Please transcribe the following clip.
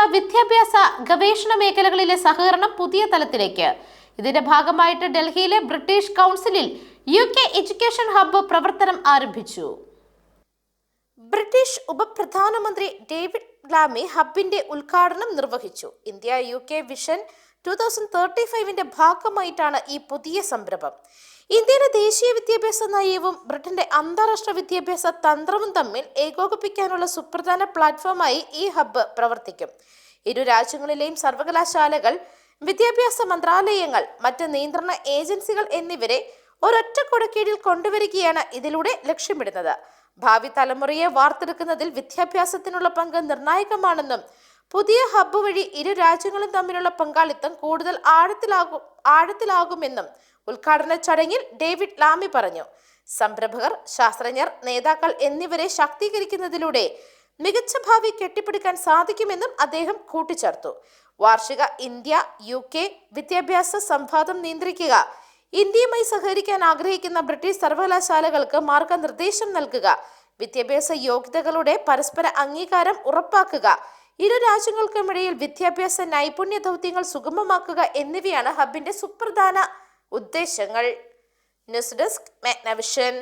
തമ്മിലുള്ള വിദ്യാഭ്യാസ ഗവേഷണ മേഖലകളിലെ സഹകരണം പുതിയ തലത്തിലേക്ക്. ഇതിന്റെ ഭാഗമായിട്ട് ഡൽഹിയിലെ ബ്രിട്ടീഷ് കൗൺസിലിൽ യു കെ എഡ്യൂക്കേഷൻ ഹബ്ബ് പ്രവർത്തനം ആരംഭിച്ചു. ബ്രിട്ടീഷ് ഉപപ്രധാനമന്ത്രി ഡേവിഡ് ഗ്ലാമി ഹബിന്റെ ഉദ്ഘാടനം നിർവഹിച്ചു. India U K vision two thousand thirty ഫൈവിന്റെ ഭാഗമായിട്ടാണ് ഈ പുതിയ സംരംഭം. ഇന്ത്യയുടെ ദേശീയ വിദ്യാഭ്യാസ നയവും ബ്രിട്ടന്റെ അന്താരാഷ്ട്ര വിദ്യാഭ്യാസ തന്ത്രവും തമ്മിൽ ഏകോപിപ്പിക്കാനുള്ള സുപ്രധാന പ്ലാറ്റ്ഫോമായി ഈ ഹബ്ബ് പ്രവർത്തിക്കും. ഇരു രാജ്യങ്ങളിലെയും സർവകലാശാലകൾ വിദ്യാഭ്യാസ മന്ത്രാലയങ്ങൾ മറ്റ് നിയന്ത്രണ ഏജൻസികൾ എന്നിവരെ ഒരൊറ്റ കുടക്കീഴിൽ കൊണ്ടുവരികയാണ് ഇതിലൂടെ ലക്ഷ്യമിടുന്നത്. ഭാവി തലമുറയെ വാർത്തെടുക്കുന്നതിൽ വിദ്യാഭ്യാസത്തിനുള്ള പങ്ക് നിർണായകമാണെന്നും പുതിയ ഹബ്ബ് വഴി ഇരു രാജ്യങ്ങളും തമ്മിലുള്ള പങ്കാളിത്തം കൂടുതൽ ആഴത്തിലാകും ആഴത്തിലാകുമെന്നും ഉദ്ഘാടന ചടങ്ങിൽ ഡേവിഡ് ലാമി പറഞ്ഞു. സംരംഭകർ ശാസ്ത്രജ്ഞർ നേതാക്കൾ എന്നിവരെ ശാക്തീകരിക്കുന്നതിലൂടെ മികച്ച ഭാവി കെട്ടിപ്പടുക്കാൻ സാധിക്കുമെന്നും അദ്ദേഹം കൂട്ടിച്ചേർത്തു. വാർഷിക ഇന്ത്യ യു കെ വിദ്യാഭ്യാസ സംവാദം നിയന്ത്രിക്കുക. ഇന്ത്യയുമായി സഹകരിക്കാൻ ആഗ്രഹിക്കുന്ന ബ്രിട്ടീഷ് സർവകലാശാലകൾക്ക് മാർഗനിർദ്ദേശം നൽകുക. വിദ്യാഭ്യാസ യോഗ്യതകളുടെ പരസ്പര അംഗീകാരം ഉറപ്പാക്കുക. ഇരു രാജ്യങ്ങൾക്കുമിടയിൽ വിദ്യാഭ്യാസ നൈപുണ്യ ദൗത്യങ്ങൾ സുഗമമാക്കുക എന്നിവയാണ് ഹബിന്റെ സുപ്രധാന ഉദ്ദേശങ്ങൾ. News desk Magnavision.